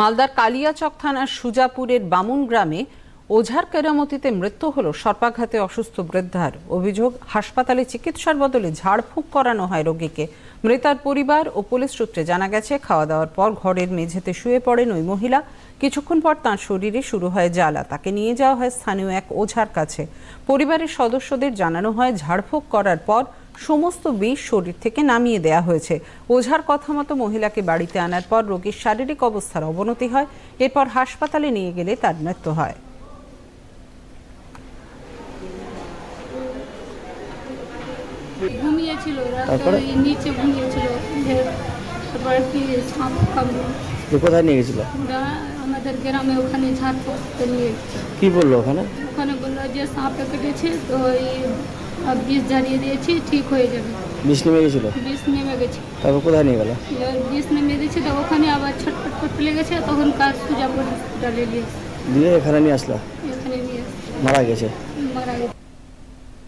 মালদার কালিয়াচক থানার সুজাপুরের বামুন গ্রামে ওঝার কেরামতিতে মৃত্যু হলো সর্পাঘাতে অসুস্থ বৃদ্ধার অভিযোগ, হাসপাতালে চিকিৎসার বদলে ঝাড়ফুঁক করানো হয় রোগীকে। মৃতার পরিবার ও পুলিশ সূত্রে জানা গেছে খাওয়া দাওয়ার পর ঘরের মেঝেতে শুয়ে পড়েন ওই মহিলা। কিছুক্ষণ পর তাঁর শরীরে শুরু হয় জ্বালা। তাকে নিয়ে যাওয়া হয় স্থানীয় এক ওঝার কাছে। পরিবারের সদস্যদের জানানো হয়, ঝাড়ফুঁক করার পর সমস্ত বিষ শরীর থেকে নামিয়ে দেয়া হয়েছে। ওঝার কথা মতো মহিলাকে বাড়িতে আনার পর রোগীর শারীরিক অবস্থার অবনতি হয়। এরপর হাসপাতালে নিয়ে গেলে তার মৃত্যু হয়। ঘুমিয়েছিল তারপরে? নিচে ঘুমিয়েছিল। ফের কি সাপ কামড় কোথায় নিয়ে গেছিল? আমাদের গ্রামে ওখানে ঝাড় নিয়ে কি বলল ওখানে? যে সাপে কেটেছে তো আহ, বিষ জ্বালিয়ে দিয়েছি ঠিক হয়ে যাবে। বিষ নেমে গেছিল? বিষ নেমে গেছে। তারপর কোথায় নিয়ে গেল? এবার বিষ নেমে দিয়েছে তো ওখানে আবার ছটফট করতে লেগেছে তখন কাজ সুজাপুর হসপিটালে নিয়ে দিয়ে এখানে নিয়ে আসলো? এখানে নিয়ে মারা গেছে? মারা গেছে।